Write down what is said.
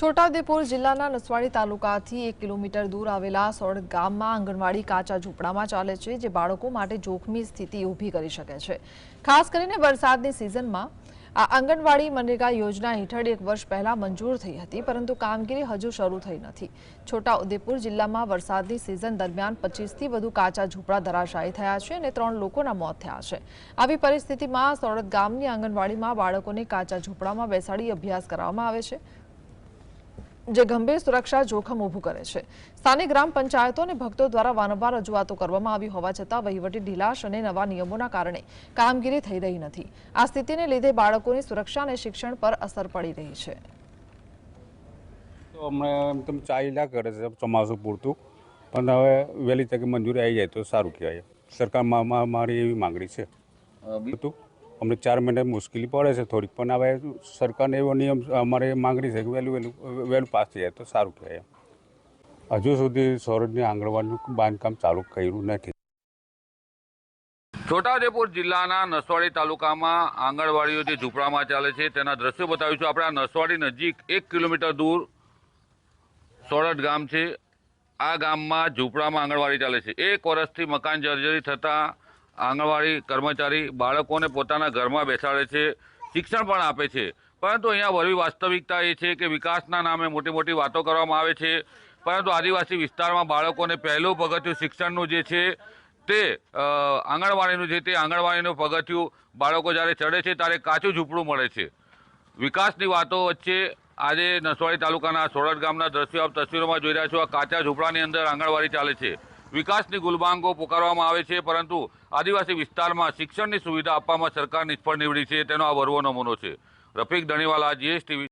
છોટાઉદેપુર જિલ્લાના નસવાડી તાલુકાથી એક કિલોમીટર દૂર આવેલા સોડ ગામમાં આંગણવાડી કાચા ઝૂંપડામાં ચાલે છે, જે બાળકો માટે જોખમી સ્થિતિ ઊભી કરી શકે છે. ખાસ કરીને વરસાદની સિઝનમાં આ આંગણવાડી મનરેગા યોજના હેઠળ એક વર્ષ પહેલા મંજૂર થઈ હતી, પરંતુ કામગીરી હજુ શરૂ થઈ નથી. છોટાઉદેપુર જિલ્લામાં વરસાદની સિઝન દરમિયાન પચીસથી વધુ કાચા ઝૂંપડા ધરાશાયી થયા છે અને ત્રણ લોકોના મોત થયા છે. આવી પરિસ્થિતિમાં સોડદ ગામની આંગણવાડીમાં બાળકોને કાચા ઝૂંપડામાં બેસાડી અભ્યાસ કરાવવામાં આવે છે. જે ગંભીર સુરક્ષા જોખમ ઊભું કરે છે. સ્થાનિક ગ્રામ પંચાયતો અને ભક્તો દ્વારા વારંવાર રજૂઆતો કરવામાં આવી હોવા છતાં વહીવટી ઢીલાશ અને નવા નિયમોના કારણે કામગીરી થઈ રહી નથી. આ સ્થિતિને લીધે બાળકોની સુરક્ષા અને શિક્ષણ પર અસર પડી રહી છે. તો હમણાં એમ તેમ ચાલ્યા કરે છે ચોમાસું પૂરતું. પણ હવે વહેલી તકે મંજૂરી આવી જાય તો સારું કહેવાય. સરકારમાં મારી એવી માંગણી છે. અમને ચાર મહિને મુશ્કેલી પડે છે, થોડીક પણ હવે સરકારને એવો નિયમ, અમારે માંગણી છે કે વહેલું વહેલું વહેલું પાસ થઈ જાય તો સારું કહેવાય હજુ સુધી સોરજની આંગણવાડીનું બાંધકામ ચાલુ કર્યું નથી. છોટાઉદેપુર જિલ્લાના નસવાડી તાલુકામાં આંગણવાડીઓ જે ઝૂંપડામાં ચાલે છે, તેના દ્રશ્યો બતાવીશું. આપણે આ નસવાડી નજીક એક કિલોમીટર દૂર સોરઠ ગામ છે. આ ગામમાં ઝૂંપડામાં આંગણવાડી ચાલે છે. એક વર્ષથી મકાન જર્જરી થતાં આંગણવાડી કર્મચારી બાળકોને પોતાના ઘરમાં બેસાડે છે, શિક્ષણ પણ આપે છે. પરંતુ અહીંયા વળવી વાસ્તવિકતા એ છે કે વિકાસના નામે મોટી મોટી વાતો કરવામાં આવે છે. પરંતુ આદિવાસી વિસ્તારમાં બાળકોને પહેલું પગથિયું શિક્ષણનું જે છે તે આંગણવાડીનું છે તે આંગણવાડીનું પગથિયું બાળકો જ્યારે ચડે છે ત્યારે કાચું ઝૂંપડું મળે છે. વિકાસની વાતો વચ્ચે આજે નસવાડી તાલુકાના સોરઠ ગામના દ્રશ્યો આપ તસવીરોમાં જોઈ રહ્યા છો, આ કાચા ઝૂંપડાની અંદર આંગણવાડી ચાલે છે. વિકાસની ગુલબાંગો પુકારવામાં આવે છે, પરંતુ આદિવાસી વિસ્તારમાં શિક્ષણની સુવિધા આપવામાં સરકાર નિષ્ફળ નીવડી છે, તેનો આ વરવો નમૂનો છે. રફીક ધણીવાલા, જીએસટીવી